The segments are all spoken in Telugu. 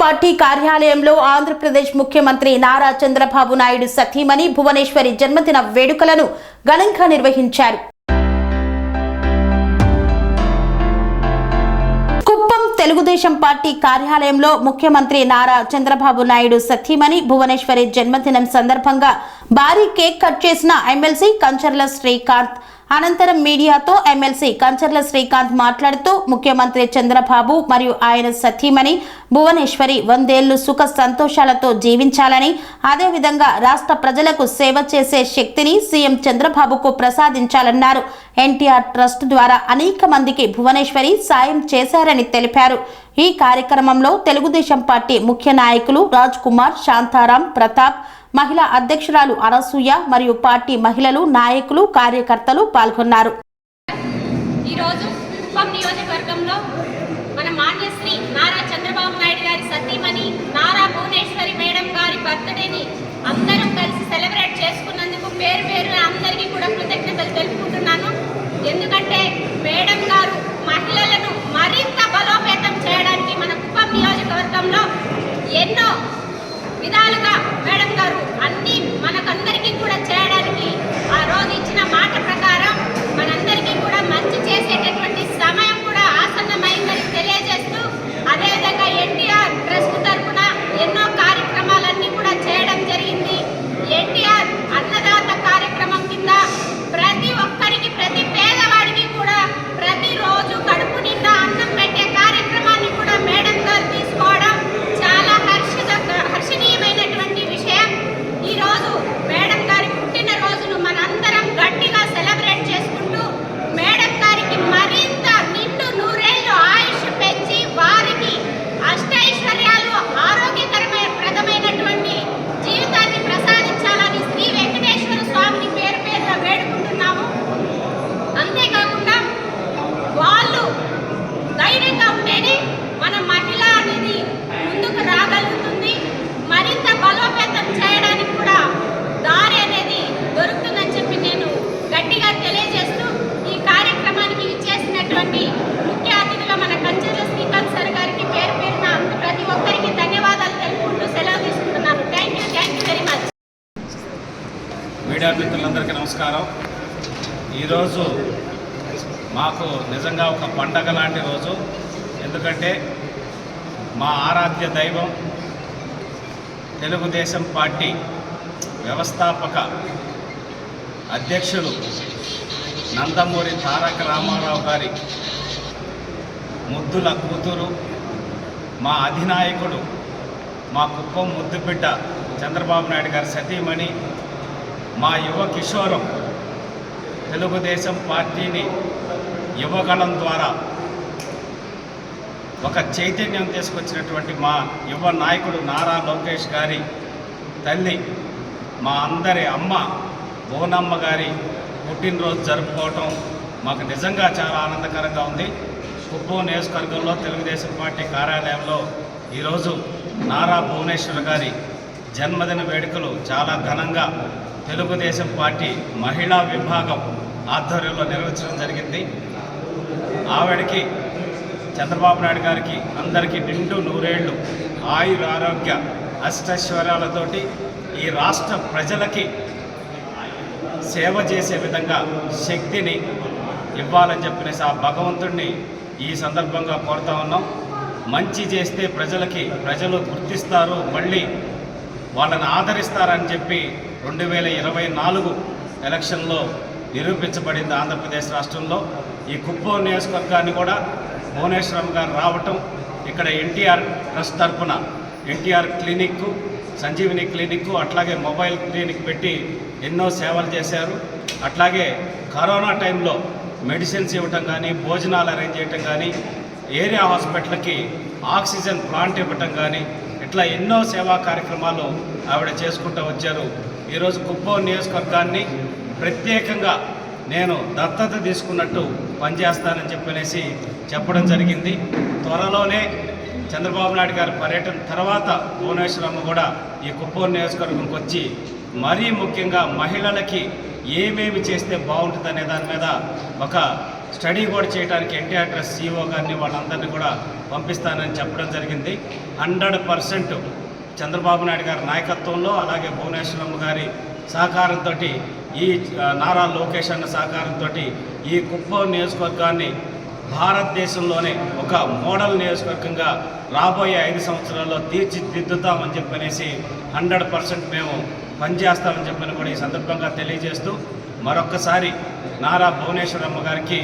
పార్టీ కార్యాలయంలో ఆంధ్రప్రదేశ్ ముఖ్యమంత్రి నారా చంద్రబాబు నాయుడు సతీమణి భువనేశ్వరి జన్మదిన వేడుకలను ఘనంగా నిర్వహించారు. తెలుగుదేశం పార్టీ కార్యాలయంలో ముఖ్యమంత్రి నారా చంద్రబాబు నాయుడు సతీమణి భువనేశ్వరి జన్మదినం సందర్భంగా భారీ కేక్ కట్ చేసిన ఎమ్మెల్సీ కంచర్ల శ్రీకాంత్ అనంతరం మీడియాతో ఎమ్మెల్సీ కంచర్ల శ్రీకాంత్ మాట్లాడుతూ ముఖ్యమంత్రి చంద్రబాబు మరియు ఆయన సతీమణి భువనేశ్వరి వందేళ్ళు సుఖ సంతోషాలతో జీవించాలని అదేవిధంగా రాష్ట్ర ప్రజలకు సేవ చేసే శక్తిని సీఎం చంద్రబాబుకు ప్రసాదించాలన్నారు. ఎన్టీఆర్ ట్రస్ట్ ద్వారా అనేక మందికి భువనేశ్వరి సాయం చేశారని తెలిపారు. ఈ కార్యక్రమంలో తెలుగుదేశం పార్టీ ముఖ్య నాయకులు రాజ్ కుమార్ శాంతారాం ప్రతాప్ మహిళా అధ్యక్షురాలు అనసూయ మరియు పార్టీ మహిళలు నాయకులు కార్యకర్తలు పాల్గొన్నారు. ఈరోజు కుప్పం నియోజకవర్గంలో మన మాన్యశ్రీ నారా చంద్రబాబు నాయుడు గారి సతీమణి నారా భువనేశ్వరి మేడం గారి బర్త్డేని అందరం కలిసి సెలబ్రేట్ చేసుకున్నందుకు పేరు పేరు అందరికీ కూడా కృతజ్ఞతలు తెలుపుకుంటున్నాను ఎందుకంటే మేడం గారు మహిళలను మరింత బలోపేతం చేయడానికి మన కుప్పం నియోజకవర్గంలో ఎన్నో విధాలుగా మేడం గారు అన్ని మనకందరికీ కూడా చేయడానికి ఆ రోజు ఇచ్చిన మాట ప్రకారం మనందరికీ కూడా మంచి చేసేటటువంటి సమయం కూడా ఆసన్నమైందని తెలియజేస్తూ అదేవిధంగా ఎన్టీఆర్ ట్రస్ట్ తరఫున ఎన్నో కార్యక్రమాలన్నీ కూడా చేయడం జరిగింది ఎన్టీఆర్ అన్నదాత కార్యక్రమం కింద ప్రతి ఒక్కరికి ప్రతి పేదవాడికి కూడా ప్రతిరోజు కడుపు నిండా అన్నం పెట్టే కార్యక్రమాన్ని కూడా మేడం గారు తీసుకోవడం చాలా హర్షిత హర్షణీయమైనటువంటి విషయం ఈరోజు మేడం గారి పుట్టినరోజును మనందరం గట్టిగా సెలబ్రేట్ చేసుకుంటూ మేడం గారికి మరింత నిండు నూరేళ్ళు ఆయుష్ పెంచి వారికి అష్టైశ్వర్యాలు ఆరోగ్యకరమైన ప్రదమైనటువంటి జీవితాన్ని ప్రసాదించాలని శ్రీ వెంకటేశ్వర స్వామిని పేరు పేరున వేడుకుంటున్నాము అంతేకాకుండా వాళ్ళు ధైర్యంగా ఉంటేనే మన మహిళ అనేది ముందుకు రాగలుగుతుంది మరింత బలోపేతం చేయడానికి కూడా దారి అనేది దొరుకుతుందని చెప్పి నేను గట్టిగా తెలియజేస్తూ ఈ కార్యక్రమానికి ఇచ్చేసినటువంటి ముఖ్య అతిథిగా మన కంచెల శ్రీకాంత్ సార్ గారికి పేరు పేరున ప్రతి ఒక్కరికి ధన్యవాదాలు తెలుపుకుంటూ సెలవు తీసుకుంటున్నాను thank you thank you very much media మిత్రులందరికీ నమస్కారం. ఈరోజు మాకు నిజంగా ఒక పండగ లాంటి రోజు. ఎందుకంటే మా ఆరాధ్య దైవం తెలుగుదేశం పార్టీ వ్యవస్థాపక అధ్యక్షులు నందమూరి తారక రామారావు గారి ముద్దుల కూతురు మా అధినాయకుడు మా కుప్పం ముద్దుబిడ్డ చంద్రబాబు నాయుడు గారి సతీమణి మా యువ కిషోరం తెలుగుదేశం పార్టీని యువగళం ద్వారా ఒక చైతన్యం తీసుకొచ్చినటువంటి మా యువ నాయకుడు నారా లోకేష్ గారి తల్లి మా అందరి అమ్మ బోనమ్మ గారి పుట్టినరోజు జరుపుకోవటం మాకు నిజంగా చాలా ఆనందకరంగా ఉంది. కుప్పం నియోజకవర్గంలో తెలుగుదేశం పార్టీ కార్యాలయంలో ఈరోజు నారా భువనేశ్వర్ గారి జన్మదిన వేడుకలు చాలా ఘనంగా తెలుగుదేశం పార్టీ మహిళా విభాగం ఆధ్వర్యంలో నిర్వహించడం జరిగింది. ఆవిడకి చంద్రబాబు నాయుడు గారికి అందరికీ నిండు నూరేళ్ళు ఆయుర ఆరోగ్య అష్టైశ్వర్యాలతోటి ఈ రాష్ట్ర ప్రజలకి సేవ చేసే విధంగా శక్తిని ఇవ్వాలని చెప్పినేసి ఆ భగవంతుడిని ఈ సందర్భంగా కోరుతా ఉన్నాం. మంచి చేస్తే ప్రజలకి ప్రజలు గుర్తిస్తారు మళ్ళీ వాళ్ళని ఆదరిస్తారని చెప్పి రెండు వేల ఇరవై నాలుగు ఎలక్షన్లో నిరూపించబడింది ఆంధ్రప్రదేశ్ రాష్ట్రంలో. ఈ కుప్పం నియోజకవర్గాన్ని కూడా భువనేశ్వరం గారు రావటం ఇక్కడ ఎన్టీఆర్ ట్రస్ట్ తరఫున ఎన్టీఆర్ క్లినిక్ సంజీవిని క్లినిక్ అట్లాగే మొబైల్ క్లినిక్ పెట్టి ఎన్నో సేవలు చేశారు. అట్లాగే కరోనా టైంలో మెడిసిన్స్ ఇవ్వటం కానీ భోజనాలు అరేంజ్ చేయటం కానీ ఏరియా హాస్పిటల్కి ఆక్సిజన్ ప్లాంట్ ఇవ్వటం కానీ ఇట్లా ఎన్నో సేవా కార్యక్రమాలు ఆవిడ చేసుకుంటూ వచ్చారు. ఈరోజు కుప్పం నియోజకవర్గాన్ని ప్రత్యేకంగా నేను దత్తత తీసుకున్నట్టు పనిచేస్తానని చెప్పనేసి చెప్పడం జరిగింది. త్వరలోనే చంద్రబాబు నాయుడు గారి పర్యటన తర్వాత భువనేశ్వరమ్మ కూడా ఈ కుప్పం నియోజకవర్గంకి వచ్చి మరీ ముఖ్యంగా మహిళలకి ఏమేమి చేస్తే బాగుంటుందనే దాని మీద ఒక స్టడీ కూడా చేయడానికి ఎన్టీఆర్ ట్రస్ట్ సీఈఓ గారిని వాళ్ళందరినీ కూడా పంపిస్తానని చెప్పడం జరిగింది. హండ్రెడ్ పర్సెంట్ చంద్రబాబు నాయుడు గారి నాయకత్వంలో అలాగే భువనేశ్వరమ్మ గారి సహకారంతో ఈ నారా లోకేష్ అన్న సహకారంతో ఈ కుప్పం నియోజకవర్గాన్ని భారతదేశంలోనే ఒక మోడల్ నియోజకవర్గంగా రాబోయే ఐదు సంవత్సరాల్లో తీర్చిదిద్దుతామని చెప్పనేసి హండ్రెడ్ పర్సెంట్ మేము పనిచేస్తామని చెప్పని కూడా ఈ సందర్భంగా తెలియజేస్తూ మరొక్కసారి నారా భువనేశ్వరమ్మ గారికి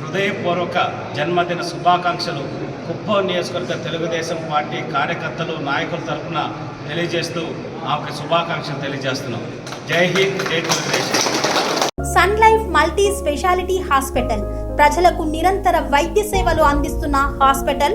హృదయపూర్వక జన్మదిన శుభాకాంక్షలు. కుప్పం నియోజకవర్గ తెలుగుదేశం పార్టీ కార్యకర్తలు నాయకుల తరఫున తెలియజేస్తూ ఆమెకు శుభాకాంక్షలు తెలియజేస్తున్నాం. Jai Hind Jai Telugu Desam. Sun Life multi speciality hospital. ప్రజలకు నిరంతర వైద్య సేవలు అందిస్తున్న హాస్పిటల్